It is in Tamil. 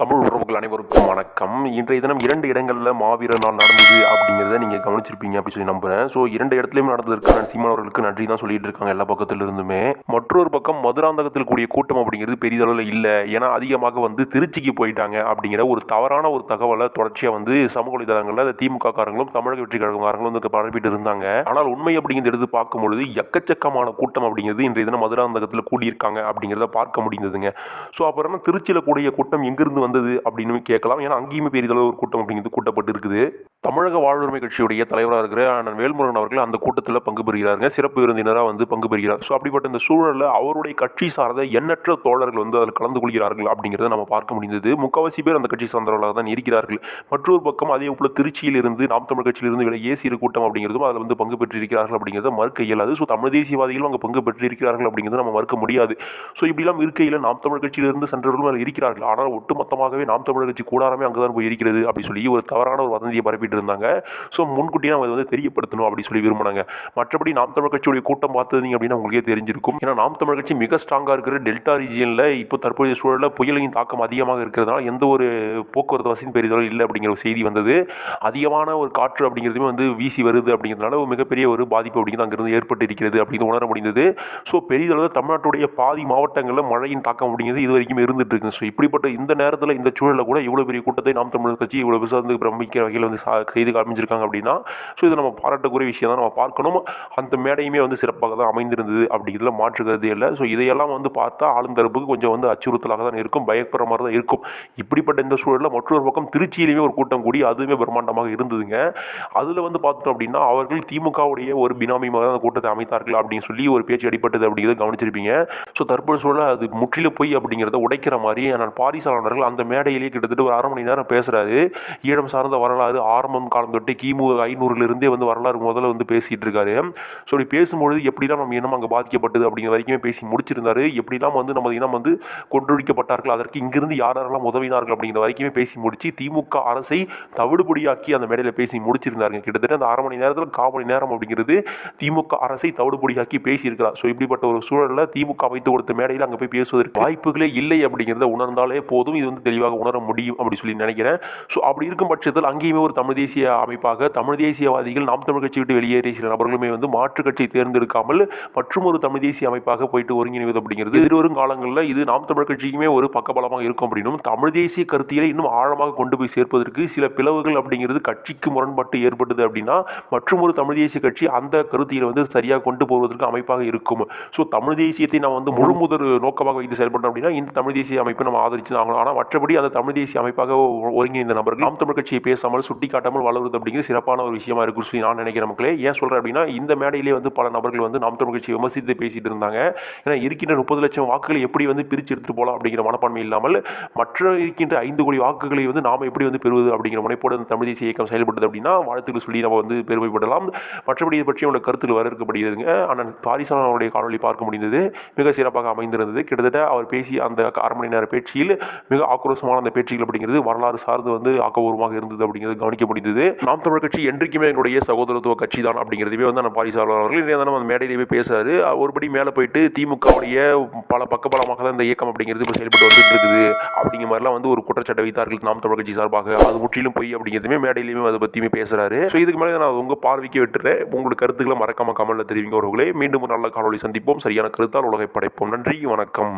தமிழ் உறவுகள் அனைவருக்கும் வணக்கம். இன்றைய தினம் இரண்டு இடங்களில் மாவீர நாள் நடந்தது அப்படிங்கிறத நீங்கள் கவனிச்சிருப்பீங்க அப்படி சொல்லி நம்புறேன். ஸோ இரண்டு இடத்துலையும் நடந்ததற்கு சீமானவர்களுக்கு நன்றி தான் சொல்லிட்டு இருக்காங்க எல்லா பக்கத்திலிருந்துமே மற்றொரு பக்கம் மதுராந்தகத்தில் கூடிய கூட்டம் அப்படிங்கிறது பெரிதளவில் இல்லை. ஏன்னா அதிகமாக வந்து திருச்சிக்கு போயிட்டாங்க அப்படிங்கிற ஒரு தவறான ஒரு தகவலை தொடர்ச்சியாக வந்து சமூக வலைதளங்களில் அந்த திமுக காரங்களும் தமிழக வெற்றி கழகக்காரங்களும் வந்து பரப்பிட்டு இருந்தாங்க. ஆனால் உண்மை அப்படிங்கிறது எடுத்து பார்க்கும்பொழுது எக்கச்சக்கமான கூட்டம் அப்படிங்கிறது இன்றைய தினம் மதுராந்தகத்தில் கூடியிருக்காங்க அப்படிங்கிறத பார்க்க முடிந்ததுங்க. ஸோ அப்புறம் திருச்சியில் கூடிய கூட்டம் எங்கிருந்து வந்தது அப்படின்னு கேட்கலாம். ஏன்னா அங்கேயுமே பெரிதளவு ஒரு கூட்டம் அப்படிங்கிறது கூட்டப்பட்டு இருக்குது. தமிழக வாழ்வுரிமை கட்சியுடைய தலைவராக இருக்கிற அண்ணன் வேல்முருகன் அவர்கள் அந்த கூட்டத்தில் பங்கு பெறுகிறாருங்க. சிறப்பு விருந்தினராக வந்து பங்கு பெறுகிறார். ஸோ அப்படிப்பட்ட இந்த சூழலில் அவருடைய கட்சி சார்ந்த எண்ணற்ற தோழர்கள் வந்து அதில் கலந்து கொள்கிறார்கள் அப்படிங்கிறத நம்ம பார்க்க முடிந்தது. முக்கால்வாசி பேர் அந்த கட்சி சார்ந்தவர்களாக தான் இருக்கிறார்கள். மற்றொரு பக்கம் அதே போல திருச்சியில் இருந்து நாம் தமிழ் கட்சியிலிருந்து விலை சிறு கூட்டம் அப்படிங்கிறதும் அதில் வந்து பங்கு பெற்றிருக்கிறார்கள் அப்படிங்கிறத மறுக்க இயலாது. ஸோ தமிழ் தேசியவாதிகளும் அங்கே பங்கு பெற்றிருக்கிறார்கள் அப்படிங்கிறத நம்ம மறுக்க முடியாது. ஸோ இப்படிலாம் இருக்கையில் நாம் தமிழ் கட்சியிலிருந்து சென்றவர்களும் அதில் இருக்கிறார்கள். ஆனால் மூலமாகவே நாம் தமிழர் கட்சி கூடாரமே அங்கே தான் போய் இருக்கிறது அப்படி சொல்லி ஒரு தவறான ஒரு வதந்தியை பரப்பிட்டு இருந்தாங்க. ஸோ முன்கூட்டியே நம்ம வந்து தெரியப்படுத்தணும் அப்படி சொல்லி விரும்பினாங்க. மற்றபடி நாம் தமிழ் கட்சியுடைய கூட்டம் பார்த்தது அப்படின்னா உங்களுக்கே தெரிஞ்சிருக்கும். ஏன்னா நாம் தமிழ் கட்சி மிக ஸ்ட்ராங்காக இருக்கிற டெல்டா ரீஜியனில் இப்போ தற்போதைய சூழலில் புயலின் தாக்கம் அதிகமாக இருக்கிறதுனால எந்த ஒரு போக்குவரத்து வசதியும் பெரிதளவு இல்லை அப்படிங்கிற ஒரு செய்தி வந்தது. அதிகமான ஒரு காற்று அப்படிங்கிறதுமே வந்து வீசி வருது அப்படிங்கிறதுனால ஒரு மிகப்பெரிய ஒரு பாதிப்பு அப்படிங்கிறது அங்கிருந்து ஏற்பட்டு இருக்கிறது அப்படின்னு உணர முடிந்தது. ஸோ பெரிதளவு தமிழ்நாட்டுடைய பாதி மாவட்டங்களில் மழையின் தாக்கம் அப்படிங்கிறது இது வரைக்கும் இருந்துட்டு இருக்கு ஸோ இப்படிப்பட்ட இந்த நேரத்தில் இந்த சூழலில் கூட இவ்வளோ பெரிய கூட்டத்தை நாம் தமிழர் கட்சி இவ்வளோ பெருசாக வந்து பிரமிக்கிற வகையில் வந்து செய்து காமிச்சிருக்காங்க அப்படின்னா ஸோ இது நம்ம பாராட்டக்கூடிய விஷயம் தான் நம்ம பார்க்கணும். அந்த மேடையுமே வந்து சிறப்பாக தான் அமைந்திருந்தது அப்படி இதில் மாற்றுக்கிறது இல்லை. ஸோ இதையெல்லாம் வந்து பார்த்தா ஆளுந்தரப்புக்கு கொஞ்சம் வந்து அச்சுறுத்தலாக தான் இருக்கும் பயப்படுற மாதிரி தான் இருக்கும். இப்படிப்பட்ட இந்த சூழலில் மற்றொரு பக்கம் திருச்சியிலுமே ஒரு கூட்டம் கூடி அதுவுமே பிரம்மாண்டமாக இருந்ததுங்க. அதில் வந்து பார்த்தோம் அப்படின்னா அவர்கள் திமுகவுடைய ஒரு பினாமி மாதிரி அந்த கூட்டத்தை அமைத்தார்கள் அப்படின்னு சொல்லி ஒரு பேச்சு அடிப்பட்டது அப்படிங்கிறத கவனிச்சிருப்பீங்க. ஸோ தற்போது சூழல் அது முற்றிலும் பொய் அப்படிங்கிறத உடைக்கிற மாதிரி நான் பாரிசாளர்கள் அந்த மேடையிலேயே கிட்டத்தட்ட ஒரு அரை மணி நேரம் பேசுகிறாரு ஈழம் சார்ந்த வரலாறு ஆரம்பம் காலம் தொட்டு கிமு ஐநூறுலேருந்தே வந்து வரலாறு முதல்ல வந்து பேசிகிட்டு இருக்காரு. ஸோ இப்படி பேசும்பொழுது எப்படிலாம் நம்ம இனம் அங்கே பாதிக்கப்பட்டது அப்படிங்கிற வரைக்குமே பேசி முடிச்சிருந்தாரு. எப்படிலாம் வந்து நமது இனம் வந்து கொன்றொழிக்கப்பட்டார்கள் அதற்கு இங்கிருந்து யார் யாரெல்லாம் உதவினார்கள் அப்படிங்கிற வரைக்குமே பேசி முடிச்சு திமுக அரசை தவிடுபொடியாக்கி அந்த மேடையில் பேசி முடிச்சிருந்தாருங்க. கிட்டத்தட்ட அந்த அரை மணி நேரத்தில் கால் மணி நேரம் அப்படிங்கிறது திமுக அரசை தவிடுபொடியாக்கி பேசியிருக்கிறார். ஸோ இப்படிப்பட்ட ஒரு சூழலில் திமுக அமைத்து கொடுத்த மேடையில் அங்கே போய் பேசுவதற்கு வாய்ப்புகளே இல்லை அப்படிங்கிறத உணர்ந்தாலே போதும். இது வந்து தெளிவாக உணர முடியும் அப்படி சொல்லி நினைக்கிறேன். ஸோ அப்படி இருக்கும் பட்சத்தில் அங்கேயுமே ஒரு தமிழ் தேசிய அமைப்பாக தமிழ் தேசியவாதிகள் நாம் தமிழ் கட்சி விட்டு வெளியேறிய சில நபர்களுமே வந்து மாற்று கட்சியை தேர்ந்தெடுக்காமல் மற்றும் ஒரு தமிழ் தேசிய அமைப்பாக போயிட்டு ஒருங்கிணைவது அப்படிங்கிறது எதிர்வரும் காலங்களில் இது நாம் தமிழ் கட்சிக்குமே ஒரு பக்கபலமாக இருக்கும் அப்படின்னும் தமிழ் தேசிய கருத்தியலை இன்னும் ஆழமாக கொண்டு போய் சேர்ப்பதற்கு சில பிளவுகள் அப்படிங்கிறது கட்சிக்கு முரண்பட்டு ஏற்பட்டது அப்படின்னா மற்றும் ஒரு தமிழ் தேசிய கட்சி அந்த கருத்தியலை வந்து சரியாக கொண்டு போவதற்கு அமைப்பாக இருக்கும். ஸோ தமிழ் தேசியத்தை நாம் வந்து முழு முதல் நோக்கமாக வைத்து செயல்பட்டோம் அப்படின்னா இந்த தமிழ் தேசிய அமைப்பை நம்ம ஆதரிச்சு ஆகணும். ஆனால் மற்றபடி அந்த தமிழ் தேசிய அமைப்பாக ஒருங்கிணைந்த நபர்கள் நாம் தமிழ் கட்சியை பேசாமல் சுட்டி காட்டாமல் வளருது அப்படிங்கிறது சிறப்பான ஒரு விஷயமா இருக்குன்னு சொல்லி நான் நினைக்கிறேன் மக்களே. ஏன் சொல்கிறேன் அப்படின்னா இந்த மேடையிலே வந்து பல நபர்கள் வந்து நாம் தமிழ் கட்சியை விமர்சித்து பேசிட்டு இருந்தாங்க. ஏன்னா இருக்கின்ற முப்பது லட்சம் வாக்குகளை எப்படி வந்து பிரித்து எடுத்துட்டு போகலாம் அப்படிங்கிற மனப்பான்மை இல்லாமல் மற்ற இருக்கின்ற ஐந்து கோடி வாக்குகளை வந்து நாம் எப்படி வந்து பெறுவது அப்படிங்கிற முனைப்போடு அந்த தமிழ் தேசிய இயக்கம் செயல்படுது அப்படின்னா வாழ்த்துக்கள் சொல்லி நம்ம வந்து பெருமைப்படலாம். மற்றபடி இது பற்றி உள்ள கருத்தில் வரவேற்கப்படுகிறதுங்க. ஆனால் பாரிசாலன் அவருடைய காணொலி பார்க்க முடிந்தது. மிக சிறப்பாக அமைந்திருந்தது. கிட்டத்தட்ட அவர் பேசிய அந்த அரை மணி நேர பேச்சியில் மிக ஆக்ரோஷமான அந்த பேச்சுகள் அப்படிங்கிறது வரலாறு சார்ந்து வந்து ஆக்கபூர்வமாக இருந்தது அப்படிங்கிறது கவனிக்க முடிந்தது நாம் தமிழ் கட்சி என்றைக்குமே எங்களுடைய சகோதரத்துவ கட்சி தான் அப்படிங்கிறதுவே வந்து அந்த பாரிசாலன் அவர்கள் இன்றைய தினம் அந்த மேடையிலேயே பேசுறாரு. ஒருபடி மேலே போயிட்டு திமுகவுடைய பல பக்கபலமாக தான் இந்த இயக்கம் அப்படிங்கிறது இப்போ செயல்பட்டு வந்துட்டு இருக்குது. அப்படிங்கிற மாதிரிலாம் வந்து ஒரு குற்றச்சாட்டை வைத்தார்கள் நாம் தமிழ் கட்சி சார்பாக. அது முற்றிலும் பொய் அப்படிங்கிறதுமே மேடையிலுமே அதை பற்றியுமே பேசுறாரு. ஸோ இதுக்கு மேலே நான் உங்கள் பார்வைக்கு விட்டுறேன். உங்களோட கருத்துக்களை மறக்காம கமலில் தெரிவிங்க அவர்களே மீண்டும் ஒரு நல்ல காணொளி சந்திப்போம். சரியான கருத்தால் உலகை படைப்போம். நன்றி. வணக்கம்.